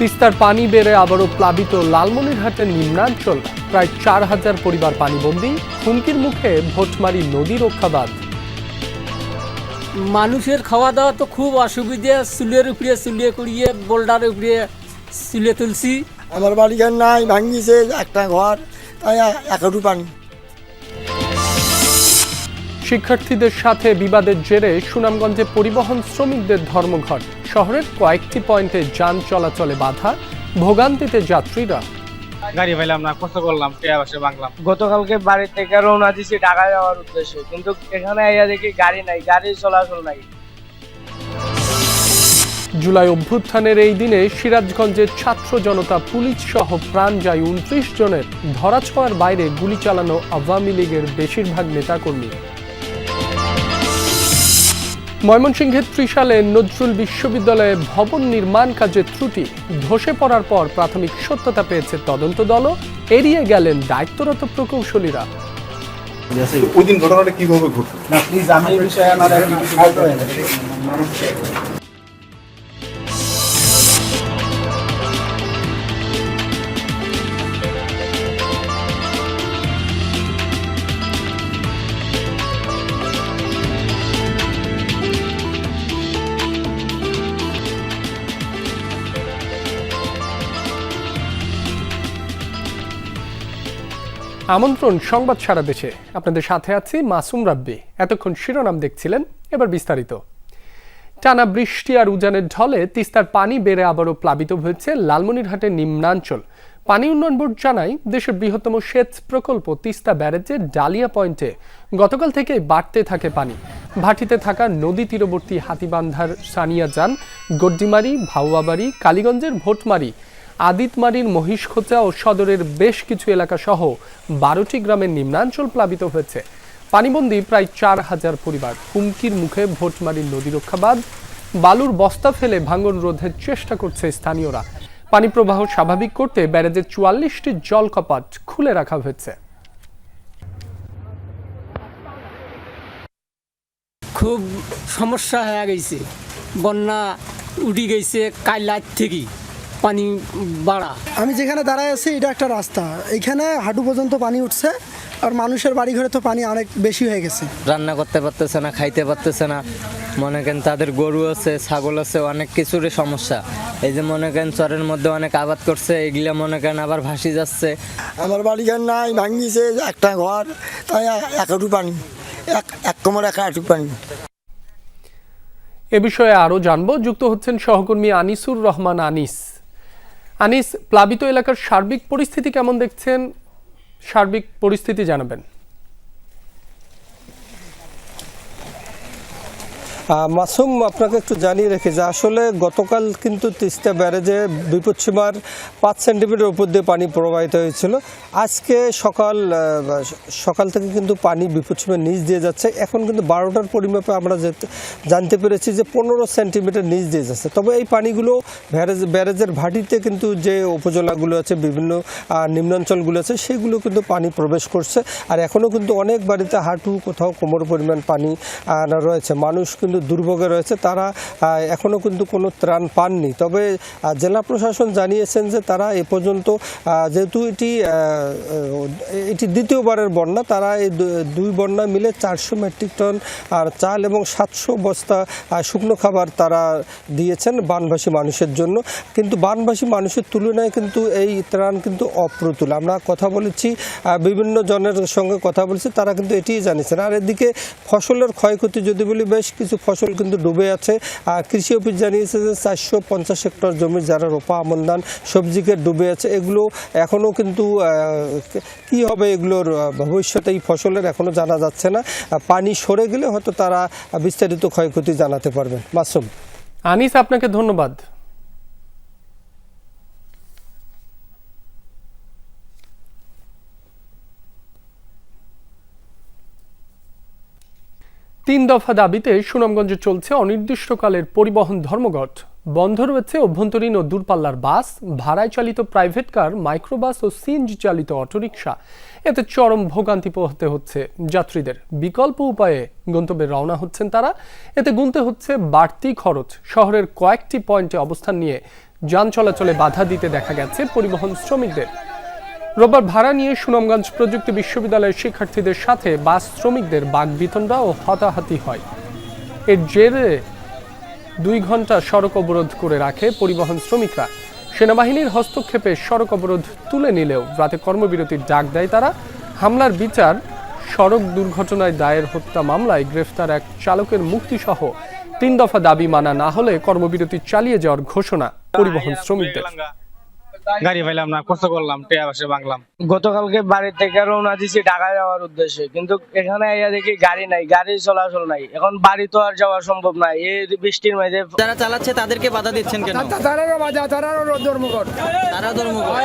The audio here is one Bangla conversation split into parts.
তিস্তার পানি বেড়ে আবারও প্লাবিত লালমনিরহাটের নিম্নাঞ্চল। প্রায় চার হাজার পরিবার পানিবন্দী হুমকির মুখে ভোটমারি নদী রক্ষাবাদ মানুষের খাওয়া দাওয়া তো খুব অসুবিধা চুলের উপরে চুলিয়ে করিয়ে বোল্ডারের উপরে চুলে তুলছি। আমার বাড়িঘর নাই ভাঙ্গিছে একটা ঘর তাই এক পানি শিক্ষার্থীদের সাথে বিবাদের জেরে সুনামগঞ্জে পরিবহন শ্রমিকদের ধর্মঘট। শহরের কয়েকটি পয়েন্টে যান চলাচলে বাধা ভোগান্তিতে যাত্রীরা। গাড়ি পাইলাম না কষ্ট করলাম বাংলাম। গতকালকে বাড়ি থেকে রওনা দিছি ঢাকা যাওয়ার উদ্দেশ্যে কিন্তু এখানে আইয়া দেখি গাড়ি নাই গাড়ি চলাচল নাই। জুলাই অভ্যুত্থানের এই দিনে সিরাজগঞ্জের ছাত্র জনতা পুলিশ সহ প্রাণ যায় উনত্রিশ জনের। ধরাছোঁয়ার বাইরে গুলি চালানো আওয়ামী লীগের বেশিরভাগ নেতাকর্মী। ময়মনসিংহের ত্রিশালে নজরুল বিশ্ববিদ্যালয়ে ভবন নির্মাণ কাজে ত্রুটি। ধসে পড়ার পর প্রাথমিক সত্যতা পেয়েছে তদন্ত দলও। এড়িয়ে গেলেন দায়িত্বরত প্রকৌশলীরা। ওই দিন ঘটনাটা কীভাবে ঘটলো? আমন্ত্রণ সংবাদ সারা দেশে। আপনাদের সাথে আছি মাসুম রাব্বি। এতক্ষণ শিরোনাম দেখছিলেন, এবার বিস্তারিত। টানা বৃষ্টি আর উজানের ঢলে তিস্তার পানি বেড়ে আবারও প্লাবিত হয়েছে লালমনিরহাটের নিম্নাঞ্চল। পানি উন্নয়ন বোর্ড জানায়, দেশের বৃহত্তম সেচ প্রকল্প তিস্তা ব্যারেজের ডালিয়া পয়েন্টে গতকাল থেকে বাড়তে থাকে পানি। ভাটিতে থাকা নদী তীরবর্তী হাতিবান্ধার সানিয়া যান, গড্ডিমারি, ভাউয়াবাড়ি, কালীগঞ্জের ভোটমারি আদিতমারির মহিষখোচা ও সদরের বেশ কিছু এলাকা সহ বারোটি গ্রামের নিম্নাঞ্চল প্লাবিত হয়েছে। পানিবন্দী প্রায় চার হাজার পরিবার হুমকির মুখে ভোটমারির নদী রক্ষাবাদ, বালুর বস্তা ফেলে ভাঙন রোধের চেষ্টা করছে স্থানীয়রা। পানি প্রবাহ স্বাভাবিক করতে ব্যারেজের চুয়াল্লিশটি জল কপাট খুলে রাখা হয়েছে। খুব সমস্যা হয়ে গেছে। বন্যা উঠে গেছে কাইলার থেকে পানি বাড়া। আমি যেখানে দাঁড়ায় আছি এটা একটা রাস্তা। এইখানে হাঁটু পর্যন্ত পানি উঠছে আর মানুষের বাড়ি ঘরে তো পানি অনেক বেশি হয়ে গেছে। রান্না করতে পারতেছে না খাইতে পারতেছে না। মনে করেন তাদের গরু আছে ছাগল আছে অনেক কিছুরই সমস্যা। এই যে মনে করেন চরের মধ্যে অনেক আবাদ করছে এগুলা মনে করেন আবার ভাসি যাচ্ছে। আমার বাড়ি ঘর নাই ভাঙ্গিছে একটা ঘর তাই একটু পানি এক এক কোমর এক আটু পানি। এ বিষয়ে আরও জানব। যুক্ত হচ্ছেন সহকর্মী আনিসুর রহমান আনিস। আনিস প্লাবিত এলাকার সার্বিক পরিস্থিতি কেমন দেখছেন? সার্বিক পরিস্থিতি জানাবেন। মাসুম, আপনাকে একটু জানিয়ে রেখে যে আসলে গতকাল কিন্তু তিস্তা ব্যারেজে বিপদসীমার পাঁচ সেন্টিমিটার উপর দিয়ে পানি প্রবাহিত হয়েছিল। আজকে সকাল সকাল থেকে কিন্তু পানি বিপদসীমার নিচ দিয়ে যাচ্ছে। এখন কিন্তু বারোটার পরিমাপে আমরা জানতে পেরেছি যে পনেরো সেন্টিমিটার নিচ দিয়ে যাচ্ছে। তবে এই পানিগুলো ব্যারেজ, ব্যারেজের ভাটিতে কিন্তু যে উপজেলাগুলো আছে, বিভিন্ন নিম্নাঞ্চলগুলো আছে, সেগুলো কিন্তু পানি প্রবেশ করছে। আর এখনও কিন্তু অনেক বাড়িতে হাঁটু, কোথাও কোমর পরিমাণ পানি রয়েছে। মানুষ কিন্তু দুর্ভোগে রয়েছে, তারা এখনও কিন্তু কোনো ত্রাণ পাননি। তবে জেলা প্রশাসন জানিয়েছেন যে তারা এ পর্যন্ত যেহেতু এটি এটি দ্বিতীয়বারের বন্যা, তারা এই দুই বন্যা মিলে চারশো মেট্রিক টন, আর চাল এবং সাতশো বস্তা শুকনো খাবার তারা দিয়েছেন বানভাসী মানুষের জন্য। কিন্তু বানভাসী মানুষের তুলনায় কিন্তু এই ত্রাণ কিন্তু অপ্রতুল। আমরা কথা বলেছি বিভিন্ন জনের সঙ্গে কথা বলেছি, তারা কিন্তু এটিই জানিয়েছেন। আর এদিকে ফসলের ক্ষয়ক্ষতি যদি বলি, বেশ কিছু ফসল কিন্তু ডুবে আছে। আর কৃষি অফিস জানিয়েছে যে চারশো পঞ্চাশ হেক্টর জমির যারা রোপা আমন ধান সবজিকে ডুবে আছে, এগুলো এখনও কিন্তু কি হবে এগুলোর ভবিষ্যতে এই ফসলের এখনও জানা যাচ্ছে না। পানি সরে গেলে হয়তো তারা বিস্তারিত ক্ষয়ক্ষতি জানাতে পারবেন। মাসুম। আনিস, আপনাকে ধন্যবাদ। তিন দফা দাবিতে সুনামগঞ্জে চলছে অনির্দিষ্টকালের পরিবহন ধর্মঘট। বন্ধ রয়েছে অভ্যন্তরীণ ও দূরপাল্লার বাস, ভাড়ায় চালিত প্রাইভেট কার, মাইক্রোবাস ও সিএনজি চালিত অটোরিকশা। এতে চরম ভোগান্তি পোহাতে হচ্ছে যাত্রীদের। বিকল্প উপায়ে গন্তব্যে রওনা হচ্ছেন তারা। এতে গুনতে হচ্ছে বাড়তি খরচ। শহরের কয়েকটি পয়েন্টে অবস্থান নিয়ে যান চলাচলে বাধা দিতে দেখা গেছে পরিবহন শ্রমিকদের। রোববার ভাড়া নিয়ে সুনামগঞ্জ প্রযুক্তি বিশ্ববিদ্যালয়ের শিক্ষার্থীদের সাথে বাস শ্রমিকদের বাগবিতণ্ডা ও হতাহতি হয়। এর জেরে দুই ঘণ্টা সড়ক অবরোধ করে রাখে পরিবহন শ্রমিকরা। সেনাবাহিনীর হস্তক্ষেপে সড়ক অবরোধ তুলে নিলেও রাতে কর্মবিরতির ডাক দেয় তারা। হামলার বিচার, সড়ক দুর্ঘটনায় দায়ের হত্যা মামলায় গ্রেফতার এক চালকের মুক্তিসহ তিন দফা দাবি মানা না হলে কর্মবিরতি চালিয়ে যাওয়ার ঘোষণা পরিবহন শ্রমিকদের। গাড়ি পাইলাম না কষ্ট করলাম টিয়া বাসে বাংলাম গতকালকে বাড়ি থেকে রওনা দিছি ঢাকা যাওয়ার উদ্দেশ্যে কিন্তু এখানে আইয়া দেখি গাড়ি নাই গাড়ি চলাচল নাই। এখন বাড়ি তো আর যাওয়া সম্ভব নাই এই বৃষ্টির মাঝে যারা চালাচ্ছে তাদেরকে বাধা দিচ্ছেন কেন? তারা ধর্মঘট।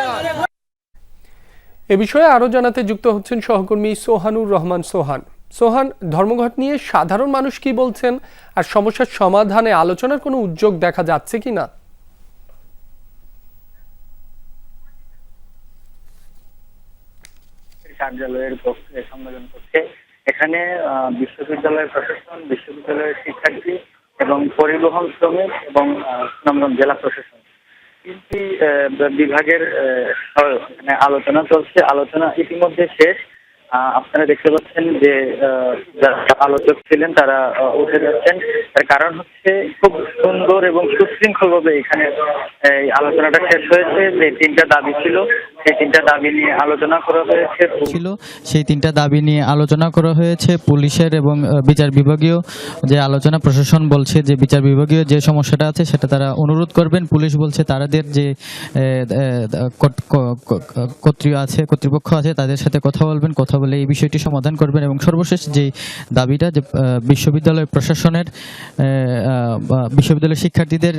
এ বিষয়ে আরও জানাতে যুক্ত হচ্ছেন সহকর্মী সোহানুর রহমান সোহান। সোহান ধর্মঘট নিয়ে সাধারণ মানুষ কি বলছেন? আর সমস্যার সমাধানে আলোচনার কোনো উদ্যোগ দেখা যাচ্ছে কি না? কার্যালয়ের পক্ষে সম্মেলন করছে। এখানে বিশ্ববিদ্যালয়ের প্রশাসন, বিশ্ববিদ্যালয়ের শিক্ষার্থী এবং পরিবহন শ্রমিক এবং সুনামগঞ্জ জেলা প্রশাসন। তিনটি বিভাগের আলোচনা চলছে। আলোচনা ইতিমধ্যে শেষ। আপনারা দেখতে পাচ্ছেন যে যারা আলোচক ছিলেন, তারা উঠে যাচ্ছেন। তার কারণ হচ্ছে খুব সুন্দর এবং সুশৃঙ্খল ভাবে এখানে, এই আলোচনাটা শেষ হয়েছে। যে তিনটা দাবি ছিল, সেই তিনটা দাবি নিয়ে আলোচনা করা হয়েছে। ছিল, সেই তিনটা দাবি নিয়ে আলোচনা করা হয়েছে পুলিশের এবং বিচার বিভাগীয়। যে আলোচনা প্রশাসন বলছে যে, বিচার বিভাগীয় যে সমস্যাটা আছে, সেটা তারা অনুরোধ করবেন। পুলিশ বলছে তাদের যে কর্তৃ আছে, কর্তৃপক্ষ আছে, তাদের সাথে কথা বলবেন। কথা বলে এই বিষয়টি সমাধান করবেন এবং সর্বশেষ যে দাবিটা যে বিশ্ববিদ্যালয় প্রশাসনের বিশ্ববিদ্যালয় শিক্ষার্থীদের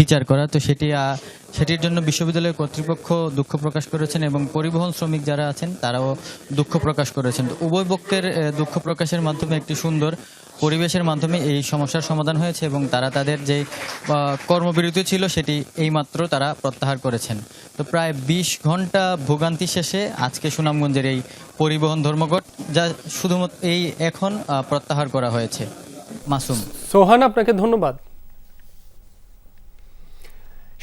বিচার করা, তো সেটি সেটির জন্য বিশ্ববিদ্যালয় কর্তৃপক্ষ দুঃখ প্রকাশ করেছেন এবং পরিবহন শ্রমিক যারা আছেন তারাও দুঃখ প্রকাশ করেছেন। তো উভয় পক্ষের দুঃখ প্রকাশের মাধ্যমে একটি সুন্দর পরিবেশের মাধ্যমে এই সমস্যার সমাধান হয়েছে এবং তারা তাদের যে কর্মবিরতি ছিল সেটি এইমাত্র তারা প্রত্যাহার করেছেন। তো প্রায় বিশ ঘণ্টা ভোগান্তি শেষে আজকে সুনামগঞ্জের এই পরিবহন ধর্মঘট, যা শুধুমাত্র এই এখন প্রত্যাহার করা হয়েছে। মাসুম। সোহান, আপনাকে ধন্যবাদ।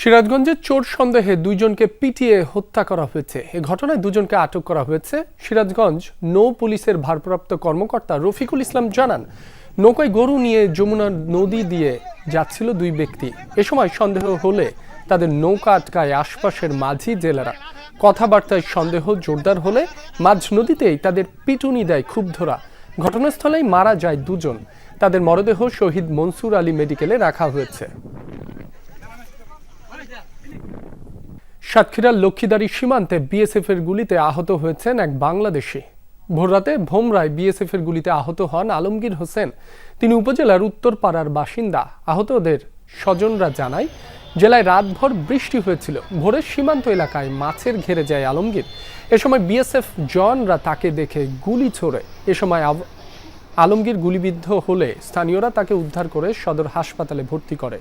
সিরাজগঞ্জে চোর সন্দেহে দুইজনকে পিটিয়ে হত্যা করা হয়েছে। এ ঘটনায় দুজনকে আটক করা হয়েছে সিরাজগঞ্জ নৌ পুলিশের ভারপ্রাপ্ত কর্মকর্তা রফিকুল ইসলাম জানান নৌকায় গরু নিয়ে যমুনা নদী দিয়ে যাচ্ছিল দুই ব্যক্তি। এ সময় সন্দেহ হলে তাদের নৌকা আটকায় আশপাশের মাঝি জেলেরা। কথাবার্তায় সন্দেহ জোরদার হলে মাঝ নদীতেই তাদের পিটুনি দেয় ক্ষুব্ধরা। ঘটনাস্থলেই মারা যায় দুজন। তাদের মরদেহ শহীদ মনসুর আলী মেডিকেলে রাখা হয়েছে। সাতক্ষীরার লক্ষ্মীদারি সীমান্তে বিএসএফ এর গুলিতে আহত হয়েছেন এক বাংলাদেশি। ভোররাতে ভোমরায় বিএসএফ এর গুলিতে আহত হন আলমগীর হোসেন। তিনি উপজেলার উত্তরপাড়ার বাসিন্দা। আহতদের স্বজনরা জানায়, জেলায় রাতভর বৃষ্টি হয়েছিল। ভোরের সীমান্ত এলাকায় মাছের ঘেরে যায় আলমগীর। এ সময় বিএসএফ জনরা তাকে দেখে গুলি ছোড়ে। এ সময় আলমগীর গুলিবিদ্ধ হলে স্থানীয়রা তাকে উদ্ধার করে সদর হাসপাতালে ভর্তি করে।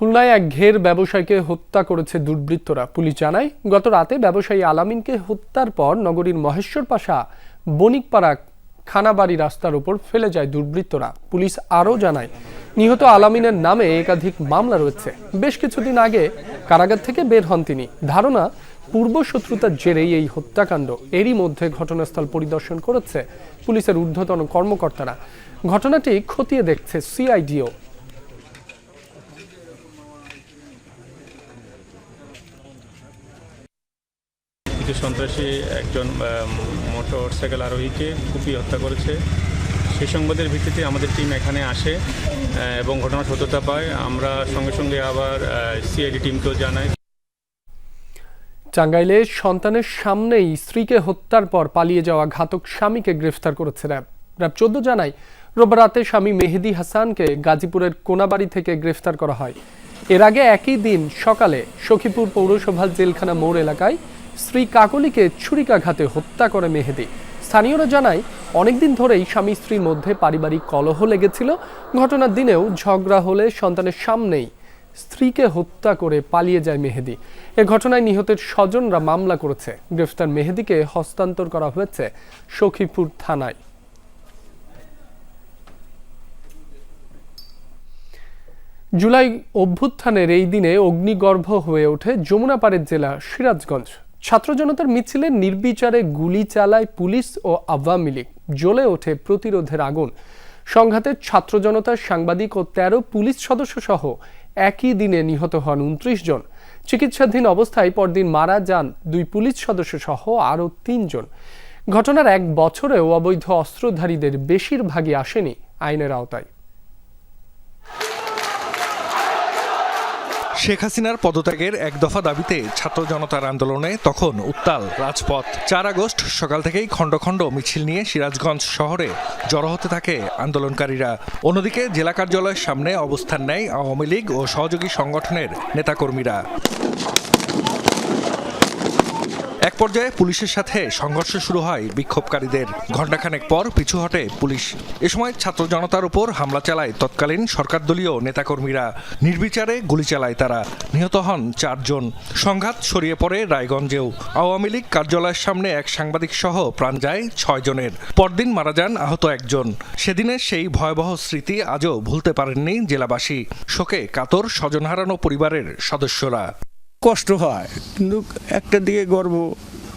খুলনায় এক ঘের ব্যবসায়ীকে হত্যা করেছে দুর্বৃত্তরা। পুলিশ জানায়, গত রাতে ব্যবসায়ী আলামিনকে হত্যার পর নগরীর মহেশ্বর পাশা, বণিকপাড়া, খানাবাড়ি রাস্তার উপর ফেলে যায় দুর্বৃত্তরা। পুলিশ আরও জানায়, নিহত আলামিনের নামে একাধিক মামলা রয়েছে। বেশ কিছুদিন আগে কারাগার থেকে বের হন তিনি। ধারণা পূর্ব শত্রুতার জেরেই এই হত্যাকাণ্ড। এরই মধ্যে ঘটনাস্থল পরিদর্শন করেছে পুলিশের ঊর্ধ্বতন কর্মকর্তারা। ঘটনাটি খতিয়ে দেখছে সিআইডিও। কিছু সন্ত্রাসী একজন মোটর সাইকেল আরোহীকে কুপিয়ে হত্যা করেছে সেই সংবাদের ভিত্তিতে আমাদের টিম এখানে আসে এবং ঘটনার সত্যতা পায়। আমরা সঙ্গে সঙ্গে আবার সিআইডি টিমকেও জানাই। টাঙ্গাইলে সন্তানের সামনেই স্ত্রীকে হত্যার পর পালিয়ে যাওয়া ঘাতক স্বামীকে গ্রেফতার করেছে র্যাব। র্যাব চোদ্দ জানায়, রোববার রাতে স্বামী মেহেদি হাসানকে গাজীপুরের কোনাবাড়ি থেকে গ্রেফতার করা হয়। এর আগে একই দিন সকালে সখীপুর পৌরসভার জেলখানা মোড় এলাকায় স্ত্রী কাকলিকে ছুরিকাঘাতে হত্যা করে মেহেদি। স্থানীয়রা জানায়, অনেকদিন ধরেই স্বামী স্ত্রীর মধ্যে পারিবারিক কলহ লেগেছিল। ঘটনার দিনেও ঝগড়া হলে সন্তানের সামনেই স্ত্রীকে হত্যা করে পালিয়ে যায় মেহেদি। এ ঘটনায় নিহতের স্বজনরা মামলা করেছে। গ্রেফতার মেহেদিকে হস্তান্তর করা হয়েছে সখীপুর থানায়। জুলাই অভ্যুত্থানের এই দিনে অগ্নিগর্ভ হয়ে ওঠে যমুনাপাড়ের জেলা সিরাজগঞ্জ। ছাত্র জনতার মিছিলে নির্বিচারে গুলি চালায় পুলিশ ও আওয়ামী লীগ। জ্বলে ওঠে প্রতিরোধের আগুন। সংঘাতে ছাত্র জনতার সাংবাদিক ও তেরো পুলিশ সদস্য সহ একই দিনে নিহত হন উনত্রিশ জন। চিকিৎসাধীন অবস্থায় পরদিন মারা যান দুই পুলিশ সদস্য সহ আরও তিনজন ঘটনার এক বছরেও অবৈধ অস্ত্রধারীদের বেশিরভাগই আসেনি আইনের আওতায়। শেখ হাসিনার পদত্যাগের এক দফা দাবিতে ছাত্র জনতার আন্দোলনে তখন উত্তাল রাজপথ। চার আগস্ট সকাল থেকেই খণ্ড খণ্ড মিছিল নিয়ে সিরাজগঞ্জ শহরে জড়ো হতে থাকে আন্দোলনকারীরা। অন্যদিকে জেলা কার্যালয়ের সামনে অবস্থান নেয় আওয়ামী লীগ ও সহযোগী সংগঠনের নেতাকর্মীরা। এক পর্যায়ে পুলিশের সাথে সংঘর্ষ শুরু হয় বিক্ষোভকারীদের। ঘণ্টাখানেক পর পিছু হটে পুলিশ। এ সময় ছাত্র জনতার উপর হামলা চালায় তৎকালীন সরকারদলীয় নেতাকর্মীরা। নির্বিচারে গুলি চালায় তারা। নিহত হন চারজন। সংঘাত ছড়িয়ে পড়ে রায়গঞ্জেও। আওয়ামী লীগ কার্যালয়ের সামনে এক সাংবাদিক সহ প্রাণ যায় ছয় জনের। পরদিন মারা যান আহত একজন। সেদিনের সেই ভয়াবহ স্মৃতি আজও ভুলতে পারেননি জেলাবাসী। শোকে কাতর স্বজন হারানো পরিবারের সদস্যরা। কষ্ট হয়। কিন্তু একটা দিকে গর্ব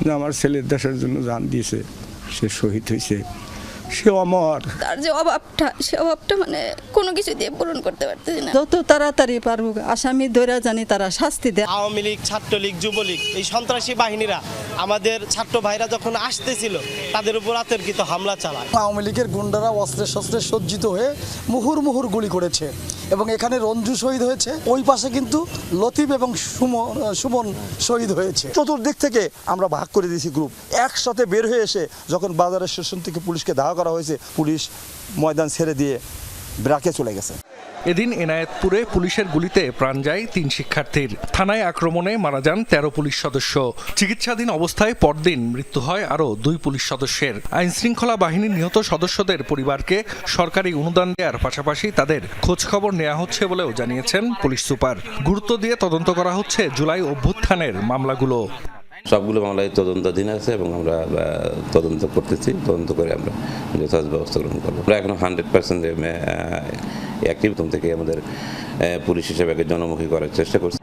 যে আমার ছেলের দেশের জন্য জান দিয়েছে সে শহীদ হয়েছে। সে অমর। তার যে অভাবটা সে অভাবটা মানে কোনো কিছু দিয়ে পূরণ করতে পারতেছি না। যত তাড়াতাড়ি পারুক আসামি ধরে জানি তারা শাস্তি দেয়। আওয়ামী লীগ ছাত্রলীগ যুবলীগ এই সন্ত্রাসী বাহিনীরা আমাদের ছাত্র ভাইরা যখন আসতেছিল তাদের উপর আতর্কিত হামলা চালায়। আওয়ামী লীগের গুন্ডারা অস্ত্রে শস্ত্রে সজ্জিত হয়ে মুহুর মুহুর গুলি করেছে। এবং এখানে রঞ্জু শহীদ হয়েছে। ওই পাশে কিন্তু লতিফ এবং সুমন সুমন শহীদ হয়েছে। চতুর্দিক থেকে আমরা ভাগ করে দিয়েছি গ্রুপ একসাথে বের হয়ে এসে যখন বাজারের স্টেশন থেকে পুলিশকে দাওয়া করা হয়েছে, পুলিশ ময়দান ছেড়ে দিয়ে ব্রাকে চলে গেছে। এদিন এনায়েতপুরে পুলিশের গুলিতে প্রাণ যায় তিন শিক্ষার্থীর। থানায় আক্রমণে মারা যান তেরো পুলিশ সদস্য। চিকিৎসাধীন অবস্থায় পরদিন মৃত্যু হয় আরও দুই পুলিশ সদস্যের। আইন শৃঙ্খলা বাহিনীর নিহত সদস্যদের পরিবারকে সরকারি অনুদান দেওয়ার পাশাপাশি তাদের খোঁজখবর নেওয়া হচ্ছে বলেও জানিয়েছেন পুলিশ সুপার। গুরুত্ব দিয়ে তদন্ত করা হচ্ছে জুলাই অভ্যুত্থানের মামলাগুলো। সবগুলো মামলায় তদন্তাধীন আছে এবং আমরা তদন্ত করতেছি। তদন্ত করে আমরা যথাযথ ব্যবস্থা গ্রহণ করব। আমরা এখন হান্ড্রেড পার্সেন্ট অ্যাক্টিভ থেকে আমাদের পুলিশ হিসেবে জনমুখী করার চেষ্টা করছি।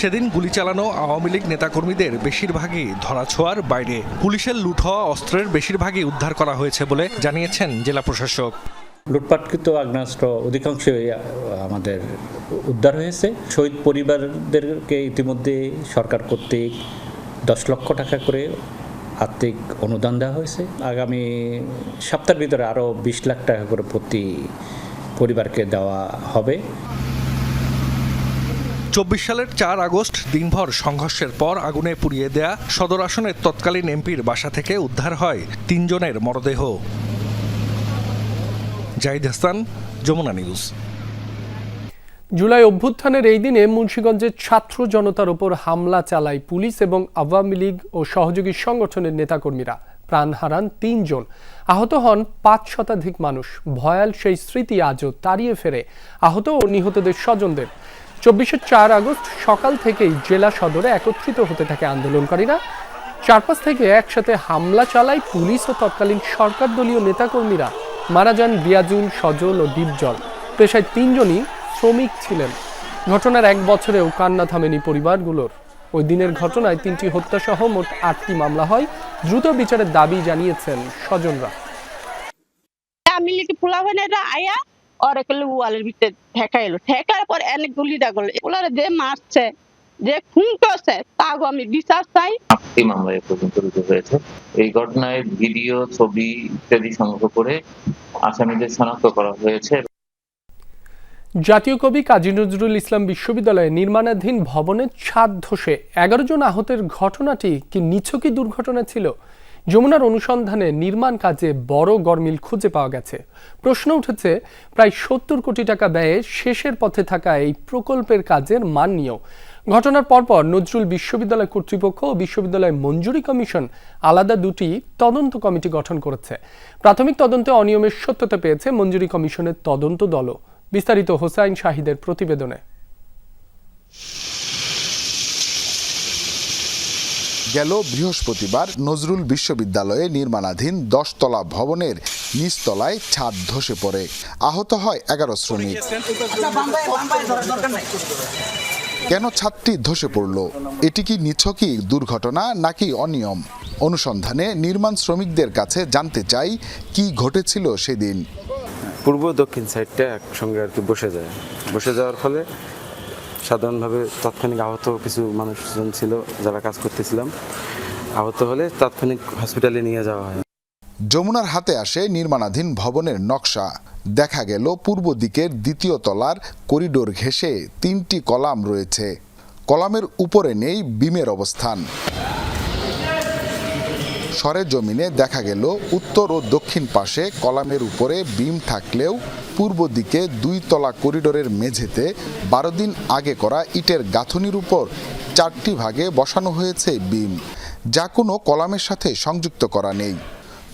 সেদিন গুলি চালানো আওয়ামী লীগ নেতাকর্মীদের বেশিরভাগই ধরাছোঁয়ার বাইরে। পুলিশের লুট হওয়া অস্ত্রের বেশিরভাগই উদ্ধার করা হয়েছে বলে জানিয়েছেন জেলা প্রশাসক। লুটপাটকৃত আগ্নেয়াস্ত্র অধিকাংশই আমাদের উদ্ধার হয়েছে। শহীদ পরিবারদেরকে ইতিমধ্যে সরকার কর্তৃক দশ লক্ষ টাকা করে আর্থিক অনুদান দেওয়া হয়েছে। আগামী সপ্তাহের ভিতরে আরও বিশ লাখ টাকা করে প্রতি পরিবারকে দেওয়া হবে। চব্বিশ সালের চার আগস্ট দিনভর সংঘর্ষের পর আগুনে পুড়িয়ে দেয়া সদর আসনের তৎকালীন এমপির বাসা থেকে উদ্ধার হয় তিনজনের মরদেহ। জাহিদ হাসান, যমুনা নিউজ। জুলাই অভ্যুত্থানের এই দিনে মুন্সীগঞ্জের ছাত্র জনতার ওপর হামলা চালায় পুলিশ এবং আওয়ামী লীগ ও সহযোগী সংগঠনের নেতাকর্মীরা। প্রাণ হারান তিনজন। আহত হন পাঁচ শতাধিক মানুষ। ভয়াল সেই স্মৃতি আজও তাড়িয়ে ফেরে আহত ও নিহতদের স্বজনদের। চব্বিশে চার আগস্ট সকাল থেকেই জেলা সদরে একত্রিত হতে থাকে আন্দোলনকারীরা। চারপাশ থেকে একসাথে হামলা চালায় পুলিশ ও তৎকালীন সরকার দলীয় নেতাকর্মীরা। মারা যান বিয়াজুল, সজল ও দীপজল পেশায় তিনজনই শ্রমিক ছিলেন। ঘটনার এক বছরেও কান্না থামেনি পরিবারগুলোর। ওই দিনের ঘটনায় তিনটি হত্যাসহ মোট আটটি মামলা হয়। দ্রুত বিচারের দাবি জানিয়েছেন স্বজনরা। আয়া। একলে ওয়ালের ভিতরে ঠেকা এলো। ঠেকার পর এনে গুলিটা করল। ওলারে যে মারছে যে খুন করছে তাগো আমি বিচার চাই। আটটি মামলা এ পর্যন্ত রুজু হয়েছে। এই ঘটনায় ভিডিও ছবি ইত্যাদি সংগ্রহ করে আসামিদের শনাক্ত করা হয়েছে। জাতীয় কবি কাজী নজরুল ইসলাম বিশ্ববিদ্যালয়ে নির্মাণাধীন ভবনের ছাদ ধসে এগারো জন আহতের ঘটনাটি কি নিছকই দুর্ঘটনা ছিল। যমুনার অনুসন্ধানে নির্মাণ কাজে বড় গরমিল খুঁজে পাওয়া গেছে। প্রশ্ন উঠেছে, প্রায় সত্তর কোটি টাকা ব্যয়ে শেষের পথে থাকা এই প্রকল্পের কাজের মান নিয়েও। ঘটনার পরপর নজরুল বিশ্ববিদ্যালয় কর্তৃপক্ষ ও বিশ্ববিদ্যালয় মঞ্জুরি কমিশন আলাদা দুটি তদন্ত কমিটি গঠন করেছে। প্রাথমিক তদন্তে অনিয়মের সত্যতা পেয়েছে মঞ্জুরি কমিশনের তদন্ত দলও। বিস্তারিত হোসাইন শাহিদের প্রতিবেদনে। গেল বৃহস্পতিবার নজরুল বিশ্ববিদ্যালয়ে নির্মাণাধীন দশতলা ভবনের নিচতলায় ছাদ ধসে পড়ে। আহত হয় এগারো শ্রমিক। কেন ছাদটি ধসে পড়ল? এটি কি নিছকই দুর্ঘটনা নাকি অনিয়ম? অনুসন্ধানে নির্মাণ শ্রমিকদের কাছে জানতে চাই, কি ঘটেছিল সেদিন? পূর্ব দক্ষিণ সাইডটা একসঙ্গে আর কি বসে যায়। বসে যাওয়ার ফলে সাধারণভাবে তাৎক্ষণিক আহত কিছু মানুষজন ছিল যারা কাজ করতেছিলাম। আহত হলে তাৎক্ষণিক হসপিটালে নিয়ে যাওয়া হয়। যমুনার হাতে আসে নির্মাণাধীন ভবনের নকশা। দেখা গেল পূর্ব দিকের দ্বিতীয় তলার করিডোর ঘেঁষে তিনটি কলাম রয়েছে। কলামের উপরে নেই বিমের অবস্থান। সরেজমিনে দেখা গেল উত্তর ও দক্ষিণ পাশে কলামের উপরে বিম থাকলেও পূর্ব দিকে দুই তলা করিডোরের মেঝেতে বারো দিন আগে করা ইটের গাঁথনির উপর চারটি ভাগে বসানো হয়েছে বিম যা কোনো কলামের সাথে সংযুক্ত করা নেই।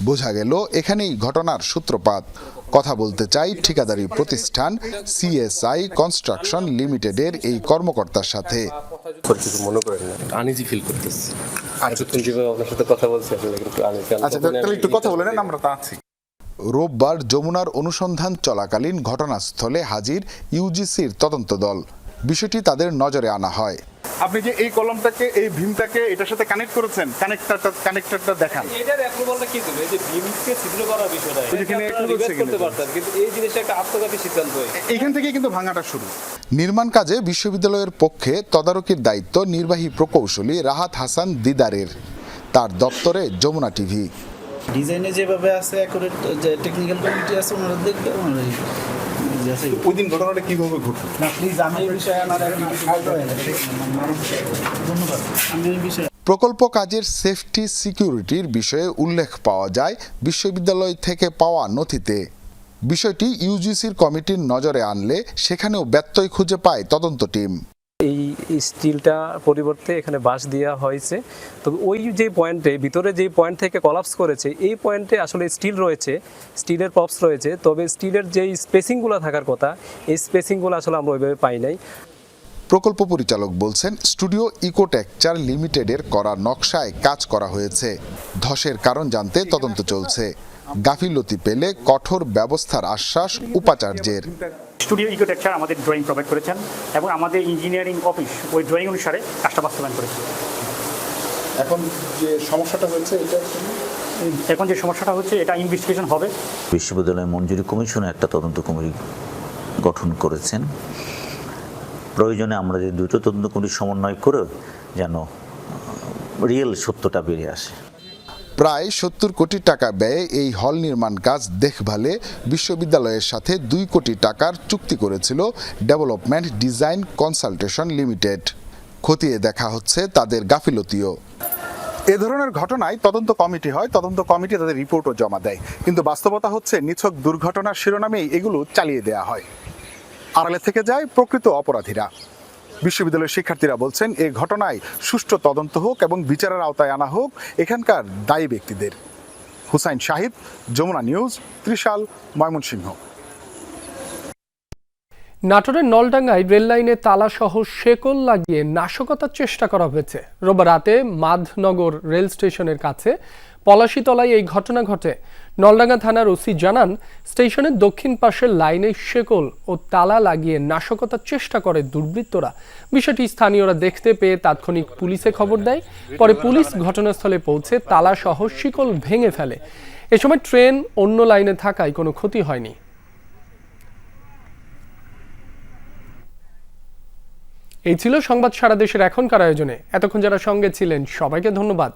বোঝা গেল এখানেই ঘটনার সূত্রপাত। কথা বলতে চাই ঠিকাদারি প্রতিষ্ঠান সিএসআই কনস্ট্রাকশন লিমিটেডের এই কর্মকর্তার সাথে। মনে করেন না। আনইজি ফিল করতেছি। এতক্ষণ যেভাবে আপনার সাথে কথা বলছি আসলে কিন্তু আনইজি আচ্ছা তাহলে একটু কথা বলে নেন আমরা তা আছি। রোববার যমুনার অনুসন্ধান চলাকালীন ঘটনাস্থলে হাজির ইউজিসির তদন্ত দল। বিষয়টি তাদের নজরে আনা হয়। আপনি যে এই কলমটাকে এই ভীমটাকে এটার সাথে কানেক্ট করেছেন কানেক্টরটা কানেক্টরটা দেখান। এটার অ্যাপ্রুভালটা কি দেবে এই যে বিমকে ছিদ্র করার বিষয়টা reverse হচ্ছে করতে কিন্তু। কিন্তু এই জিনিসটা একটা আত্মঘাতী সিদ্ধান্ত এইখান থেকে কিন্তু ভাঙাটা শুরু। নির্মাণ কাজে বিশ্ববিদ্যালয়ের পক্ষে তদারকির দায়িত্ব নির্বাহী প্রকৌশলী রাহাত হাসান দিদারের। তার দপ্তরে যমুনা টিভি। ডিজাইনে যেভাবে আছে অ্যাকুরেট যে টেকনিক্যাল কমিটি আছে ওনারা দেখবে ওনারা ওই দিন ঘটনাটা কীভাবে ঘটলো? না প্লিজ আমি এই বিষয়ে আমার এখন কিছু বলতে না। ধন্যবাদ। আমি এই বিষয়ে প্রকল্প কাজের সেফটি সিকিউরিটির বিষয়ে উল্লেখ পাওয়া যায় বিশ্ববিদ্যালয় থেকে পাওয়া নথিতে। বিষয়টি ইউজিসির কমিটির নজরে আনলে সেখানেও ব্যত্যয় খুঁজে পায় তদন্ত টিম। এই স্টিলটা পরিবর্তে এখানে বাঁশ দেওয়া হয়েছে। তবে ওই যে পয়েন্টে, ভিতরে যে পয়েন্ট থেকে কলাপস করেছে, এই পয়েন্টে আসলে স্টিল রয়েছে, স্টিলের পপস রয়েছে। তবে স্টিলের যে স্পেসিংগুলো থাকার কথা, এই স্পেসিংগুলো আসলে আমরা ওইভাবে পাই নাই। প্রকল্প পরিচালক বলছেন, স্টুডিও ইকোটেকচার লিমিটেডের করা নকশায় কাজ করা হয়েছে। ধসের কারণ জানতে তদন্ত চলছে। গাফিলতি পেলে কঠোর ব্যবস্থার আশ্বাস উপাচার্যের। স্টুডিও ইকোটেকচার আমাদের ড্রয়িং প্রোভাইড করেছেন এবং আমাদের ইঞ্জিনিয়ারিং অফিস ওই ড্রয়িং অনুসারে কাজটা বাস্তবায়ন করেছে। এখন যে সমস্যাটা হয়েছে এটা এখন যে সমস্যাটা হচ্ছে এটা ইনভেস্টিগেশন হবে। বিশ্ববিদ্যালয় মঞ্জুরি কমিশন একটা তদন্ত কমিটি গঠন করেছেন। প্রয়োজনে আমরা যে দুটো তদন্ত কমিটি সমন্বয় করে যেন রিয়েল সত্যটা বেরিয়ে আসে। প্রায় সত্তর কোটি টাকা ব্যয়ে এই হল নির্মাণ কাজ দেখভালে বিশ্ববিদ্যালয়ের সাথে দুই কোটি টাকার চুক্তি করেছিল ডেভেলপমেন্ট ডিজাইন কনসালটেশন লিমিটেড। খতিয়ে দেখা হচ্ছে তাদের গাফিলতিও। এ ধরনের ঘটনায় তদন্ত কমিটি হয়, তদন্ত কমিটি তাদের রিপোর্টও জমা দেয়। কিন্তু বাস্তবতা হচ্ছে, নিছক দুর্ঘটনার শিরোনামেই এগুলো চালিয়ে দেয়া হয়। আড়ালে থেকে যায় প্রকৃত অপরাধীরা। বিশ্ববিদ্যালয়ের শিক্ষার্থীরা বলছেন এই ঘটনায় সুষ্ঠু তদন্ত হোক এবং বিচারের আওতায় আনা হোক, এখানকার দায়ী ব্যক্তিদের। হুসাইন শাহিদ যমুনা নিউজ, ত্রিশাল, ময়মনসিংহ। নাটোরের নলডাঙ্গায় রেললাইনে তালাসহ শেকল লাগিয়ে নাশকতার চেষ্টা করা হয়েছে। রোববার রাতে মাধনগর রেল স্টেশনের কাছে পলাশীতলায় এই ঘটনা ঘটে। নলডাঙ্গা থানার ওসি জানান, স্টেশনের দক্ষিণ পাশের লাইনে শেকল ও তালা লাগিয়ে নাশকতার চেষ্টা করে দুর্বৃত্তরা। বিষয়টি স্থানীয়রা দেখতে পেয়ে তাৎক্ষণিক পুলিশে খবর দেয়। পরে পুলিশ ঘটনাস্থলে পৌঁছে তালাসহ শিকল ভেঙে ফেলে। এ সময় ট্রেন অন্য লাইনে থাকায় কোনো ক্ষতি হয়নি। এই ছিল সংবাদ সারা দেশের এখনকার আয়োজনে। এতক্ষণ যারা সঙ্গে ছিলেন, সবাইকে ধন্যবাদ।